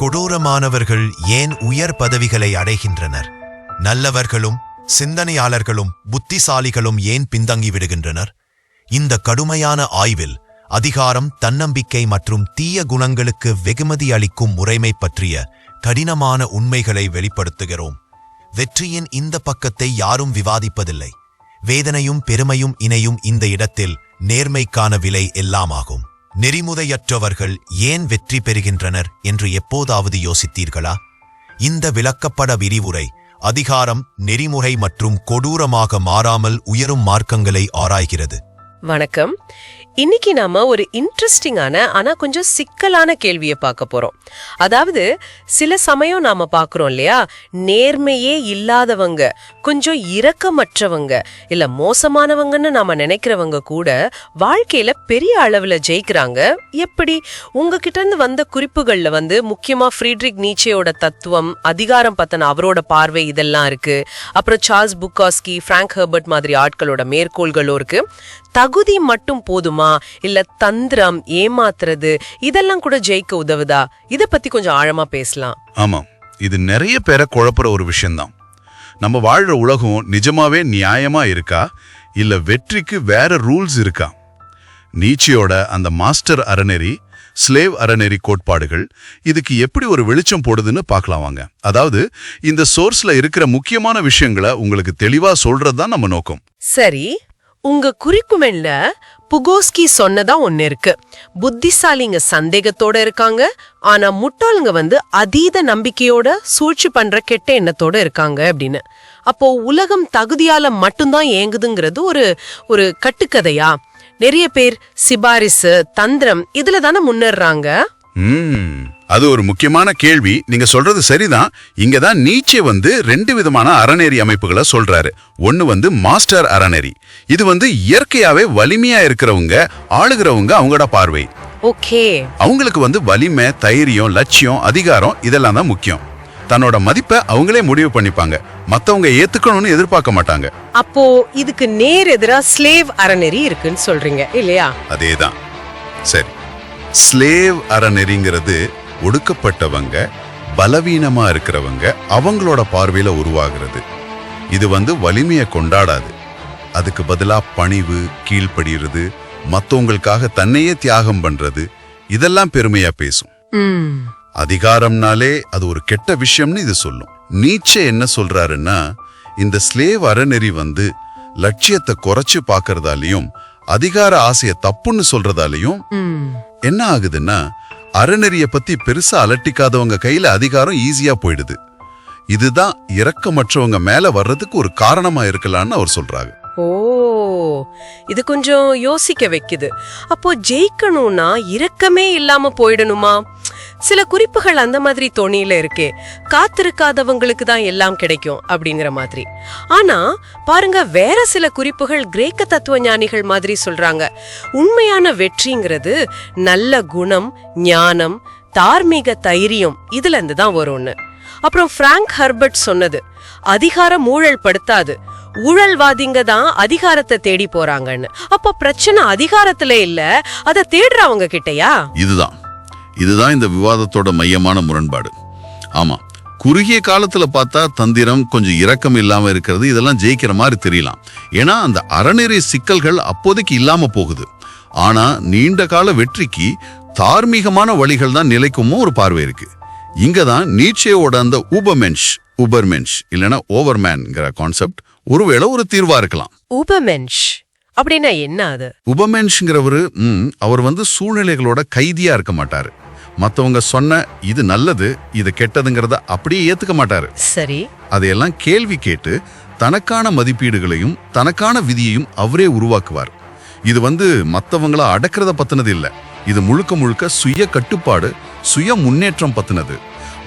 கொடூரமானவர்கள் ஏன் உயர் பதவிகளை அடைகின்றனர்? நல்லவர்களும் சிந்தனையாளர்களும் புத்திசாலிகளும் ஏன் பின்தங்கி விடுகின்றனர்? இந்த கடுமையான ஆய்வில் அதிகாரம் தன்னம்பிக்கை மற்றும் தீய குணங்களுக்கு வெகுமதி அளிக்கும் முறைமை பற்றிய கடினமான உண்மைகளை வெளிப்படுத்துகிறோம். வெற்றியின் இந்த பக்கத்தை யாரும் விவாதிப்பதில்லை. வேதனையும் பெருமையும் இணையும் இந்த இடத்தில் நேர்மைக்கான விலை எல்லாமாகும். நெறிமுறையற்றவர்கள் ஏன் வெற்றி பெறுகின்றனர் என்று எப்போதாவது யோசித்தீர்களா? இந்த விளக்கப்பட விரிவுரை அதிகாரம் நெறிமுறை மற்றும் கொடூரமாக மாறாமல் உயரும் மார்க்கங்களை ஆராய்கிறது. வணக்கம். இன்னைக்கு நாம ஒரு இன்ட்ரெஸ்டிங்கான ஆனா கொஞ்சம் சிக்கலான கேள்வியை பார்க்க போறோம். அதாவது சில சமயம் நாம பாக்குறோம் இல்லையா? நேர்மையே இல்லாதவங்க கொஞ்சம் இரக்கமற்றவங்க இல்ல மோசமானவங்கன்னு நாம நினைக்கிறவங்க கூட வாழ்க்கையில பெரிய அளவுல ஜெயிக்கிறாங்க. எப்படி? உங்ககிட்ட இருந்து வந்த குறிப்புகள்ல வந்து முக்கியமா ஃப்ரீட்ரிக் நீச்சையோட தத்துவம் அதிகாரம் பத்தின அவரோட பார்வை இதெல்லாம் இருக்கு. அப்புறம் சார்ல்ஸ் புக்காஸ்கி பிராங்க் ஹெர்பர்ட் மாதிரி ஆட்களோட மேற்கோள்களும் இருக்கு. தகுதி மட்டும் போதுமா? இல்ல தந்திரம் ஏமாத்துறது இதெல்லாம் கூட ஜெயிக்க உதவுதா? இத பத்தி கொஞ்சம் ஆழமா பேசலாம். ஆமாம். இது நிறைய பேரை குழப்புற ஒரு விஷயம்தான். நம்ம வாழ்ற உலகம் நிஜமாவே நியாயமா இருக்கா? இல்ல வெற்றிக்கு வேற ரூல்ஸ் இருக்கா? நீச்சியோட அந்த மாஸ்டர் அறநெறி ஸ்லேவ் அறநெறி கோட்பாடுகள் இதுக்கு எப்படி ஒரு வெளிச்சம் போடுதுன்னு பார்க்கலாம் வாங்க. அதாவது இந்த சோர்ஸ்ல இருக்கிற முக்கியமான விஷயங்களை உங்களுக்கு தெளிவா சொல்றது தான் நம்ம நோக்கம். சரி உங்க குறிக்குமென்ல புகோஸ்கி சொன்னதா ஒன்னு இருக்கு. புத்திசாலிங்க சந்தேகத்தோட இருக்காங்க. ஆனா முட்டாளுங்க வந்து அதீத நம்பிக்கையோட சூழ்ச்சி பண்ற கெட்ட எண்ணத்தோட இருக்காங்க அப்படின்னு. அப்போ உலகம் தகுதியால மட்டும்தான் ஏங்குதுங்கிறது ஒரு ஒரு கட்டுக்கதையா? நிறைய பேர் சிபாரிசு தந்திரம் இதுல தானே முன்னேறாங்க அது ஒரு முக்கியமான கேள்வி. நீங்க சொல்றது சரிதான். இங்க தான் நீச்சே வந்து ரெண்டு விதமான அறநெறி அமைப்புகளை சொல்றாரு. ஒன்னு வந்து மாஸ்டர் அறநெறி. இது வந்து இயற்கையாவே வலிமையா இருக்கிறவங்க ஆளுகிறவங்க அவங்களோட பார்வை. ஓகே. அவங்களுக்கு வந்து வலிமை தைரியம் லட்சியம் அதிகாரம் இதெல்லாம் தான் முக்கியம். தன்னோட மதிப்பை அவங்களே முடிவு பண்ணிப்பாங்க. மத்தவங்க ஏத்துக்கணும்னு எதிர்பார்க்க மாட்டாங்க. அப்போ இதுக்கு நேர் எதிரா ஸ்லேவ் அறநெறி இருக்குன்னு சொல்றீங்க இல்லையா? அதேதான். சரி. ஸ்லேவ் அறநெறிங்கிறது ஒடுக்கப்பட்டவங்க பலவீனமா இருக்கிறவங்க அவங்களோட பார்வையில உருவாகிறது. இது வந்து வலிமையை கொண்டாடாது. அதுக்கு பதிலா பணிவு கீழ்ப்படிகிறது மத்தவங்களுக்காக தன்னையே தியாகம் பண்றது இதெல்லாம் பெருமையா பேசும். அதிகாரம்னாலே அது ஒரு கெட்ட விஷயம்னு இது சொல்லும். நீச்சே என்ன சொல்றாருன்னா இந்த ஸ்லேவ் அறநெறி வந்து லட்சியத்தை குறைச்சு பார்க்கறதாலையும் அதிகார ஆசைய தப்புன்னு சொல்றதாலையும் என்ன ஆகுதுன்னா அறநெறிய பத்தி பெருசா அலட்டிக்காதவங்க கையில அதிகாரம் ஈஸியா போயிடுது. இதுதான் இரக்கமற்றவங்க மேல வர்றதுக்கு ஒரு காரணமா இருக்கலாம்னு அவர் சொல்றாங்க ஓ இது கொஞ்சம் யோசிக்க வைக்குது. அப்போ ஜெயிக்கணும்னா இரக்கமே இல்லாம போயிடணுமா? சில குறிப்புகள் அந்த மாதிரி தோணியில இருக்கே. காத்திருக்காதவங்களுக்கு தான் எல்லாம் கிடைக்கும் அப்படிங்கிற மாதிரி. ஆனா பாருங்க வேற சில குறிப்புகள் கிரேக்க தத்துவ ஞானிகள் மாதிரி சொல்றாங்க. உண்மையான வெற்றிங்கிறது நல்ல குணம் ஞானம் தார்மீக தைரியம் இதுல இருந்து தான் வரும்னு அப்புறம் பிராங்க் ஹர்பர்ட் சொன்னது அதிகாரம் ஊழல் படுத்தாது. ஊழல்வாதிங்க தான் அதிகாரத்தை தேடி போறாங்கன்னு. அப்ப பிரச்சனை அதிகாரத்துல இல்ல அதை தேடுறவங்க கிட்டயா? இதுதான். இதுதான் இந்த விவாதத்தோட மையமான முரண்பாடு. ஆமா குறுகிய காலத்துல பார்த்தா தந்திரம் கொஞ்சம் இரக்கம் இல்லாம இருக்கிறது இதெல்லாம் ஜெயிக்கிற மாதிரி தெரியலாம். ஏன்னா அந்த அறநெறி சிக்கல்கள் அப்போதைக்கு இல்லாம போகுது. ஆனா நீண்ட கால வெற்றிக்கு தார்மீகமான வழிகள் தான் நிலைக்குமோ ஒரு பார்வை இருக்கு. இங்க தான் நீச்சேவோட அந்த ஊபமென்ஷ் உபர்மென்ஷ் இல்லைன்னா ஓவர்மேன்ங்கிற கான்செப்ட் ஒருவேளை ஒரு தீர்வா இருக்கலாம். ஊபமென்ஷ் அப்படின்னா என்ன அது? உபமென்ஷ்ங்கிறவரு அவர் வந்து சூழ்நிலைகளோட கைதியா இருக்க மாட்டாரு. மத்தவங்க சொன்ன இது நல்லது இது கெட்டதுங்கிறத அப்படியே ஏத்துக்க மாட்டாரு. சரி. அதையெல்லாம் கேள்வி கேட்டு தனக்கான மதிப்பீடுகளையும் தனக்கான விதியையும் அவரே உருவாக்குவார். இது வந்து மத்தவங்கள அடக்கிறத பத்தினது இல்ல. இது முழுக்க முழுக்க சுய கட்டுப்பாடு சுய முன்னேற்றம் பத்தினது.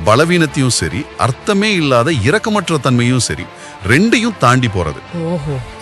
பலவீனத்தையும் சரி அர்த்தமே இல்லாத இரக்கமற்ற தன்மையும் சரி ரெண்டையும் தாண்டி போறது.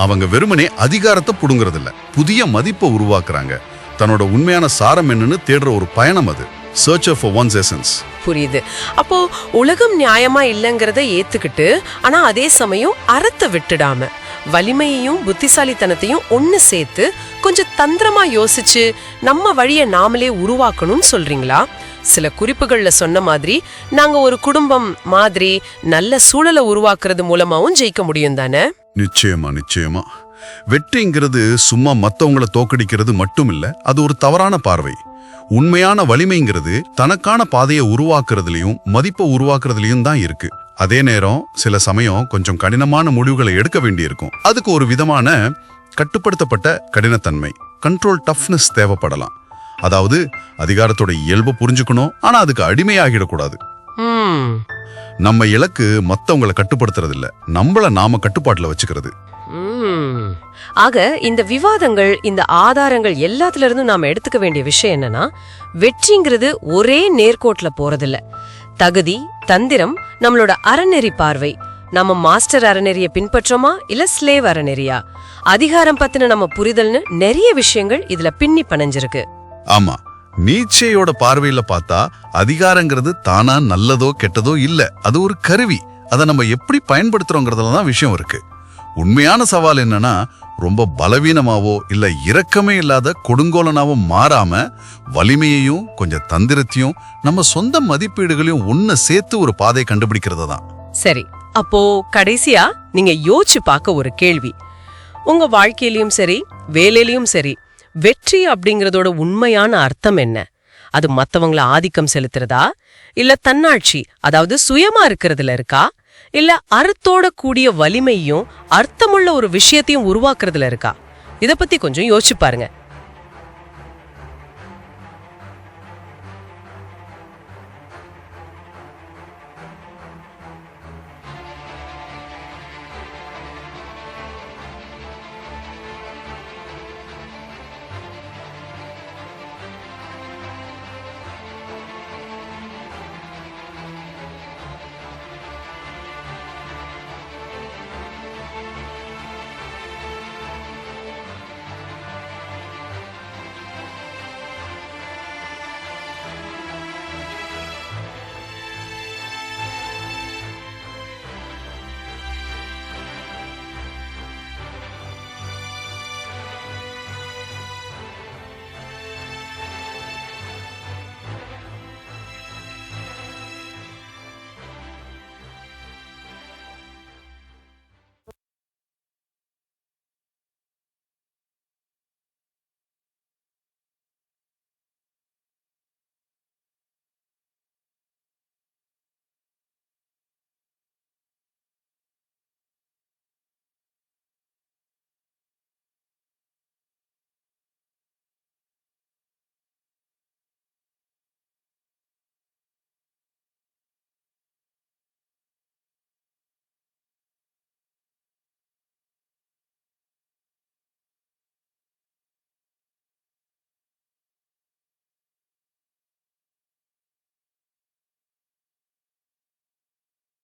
அவங்க வெறுமனே அதிகாரத்தை புடுங்கறது இல்ல புதிய மதிப்பை உருவாக்குறாங்க. தன்னோட உண்மையான சாரம் என்னன்னு தேடுற ஒரு பயணம் அது. சர்ச் ஃபார் ஒன்ஸ் எசன்ஸ் புரியுது. அப்போ உலகம் நியாயமா இல்லைங்கிறத ஏத்துக்கிட்டு ஆனா அதே சமயம் அறத்தை விட்டுடாம வலிமையையும் புத்திசாலித்தனத்தையும் ஒன்னு சேர்த்து கொஞ்சம் தந்திரமா யோசிச்சு நம்ம வழிய நாமளே உருவாக்கணும்னு சொல்றீங்களா? சில குறிப்புகள்ல சொன்ன மாதிரி நாங்க ஒரு குடும்பம் மாதிரி நல்ல சூழலை உருவாக்குறது மூலமாவும் ஜெயிக்க முடியும் தானே? நிச்சயமா நிச்சயமா. வெற்றிங்கிறது சும்மா மத்தவங்கள தோக்கடிக்கிறது மட்டும் இல்ல அது ஒரு தவறான பார்வை. உண்மையான வலிமைங்கிறது தனக்கான பாதையை உருவாக்குறதுலயும் மதிப்பை உருவாக்குறதுலயும் தான் இருக்கு. அதே நேரம் சில சமயம் கொஞ்சம் கடினமான முடிவுகளை எடுக்க வேண்டியிருக்கும். அதுக்கு ஒரு விதமான கட்டுப்படுத்தப்பட்ட கடினத்தன்மை கண்ட்ரோல் டஃப்னஸ் தேவைப்படலாம். அதாவது அதிகாரத்தோட இயல்பு புரிஞ்சுக்கணும் ஆனா அதுக்கு அடிமையாகிடக்கூடாது. நம்ம இலக்கு மத்தவங்கள கட்டுப்படுத்துறது இல்ல நம்மள நாம கட்டுப்பாட்டுல வச்சுக்கிறது. ஆக இந்த விவாதங்கள் இந்த ஆதாரங்கள் எல்லாத்துல இருந்தும் நாம எடுத்துக்க வேண்டிய விஷயம் என்னன்னா வெற்றிங்கிறது ஒரே நேர்கோட்ல போறதில்ல. தகுதி தந்திரம் நம்மளோட அறநெறி பார்வை. நம்ம மாஸ்டர் அறநெறிய பின்பற்றோமா இல்ல ஸ்லேவ் அறநெறியா? அதிகாரம் பத்தின நம்ம புரிதல்னு நிறைய விஷயங்கள் இதுல பின்னி பணைஞ்சிருக்கு ஆமா. நீச்சையோட பார்வையில பார்த்தா அதிகாரங்கிறது தானா நல்லதோ கெட்டதோ இல்ல. அது ஒரு கருவி. அதை நம்ம எப்படி பயன்படுத்துறோங்கிறதுல தான் விஷயம் இருக்கு. உண்மையான சவால் என்னன்னா ரொம்ப பலவீனமாவோ இல்ல இரக்கமே இல்லாத கொடுங்கோலனாவோ மாறாம வலிமையையும் கொஞ்சம் தந்திரத்தையும் நம்ம சொந்த மதிப்பீடுகளையும் ஒன்ன சேர்த்து ஒரு பாதை கண்டுபிடிக்கிறது தான். சரி அப்போ கடைசியா நீங்க யோசிச்சு பார்க்க ஒரு கேள்வி. உங்க வாழ்க்கையிலயும் சரி வேலையிலயும் சரி வெற்றி அப்படிங்கறதோட உண்மையான அர்த்தம் என்ன? அது மத்தவங்கள ஆதிக்கம் செலுத்துறதா? இல்ல தன்னாட்சி அதாவது சுயமா இருக்கிறதுல இருக்கா? இல்ல அர்த்தோட கூடிய வலிமையும் அர்த்தமுள்ள ஒரு விஷயத்தையும் உருவாக்குறதுல இருக்கா? இத பத்தி கொஞ்சம் யோசிச்சு பாருங்க.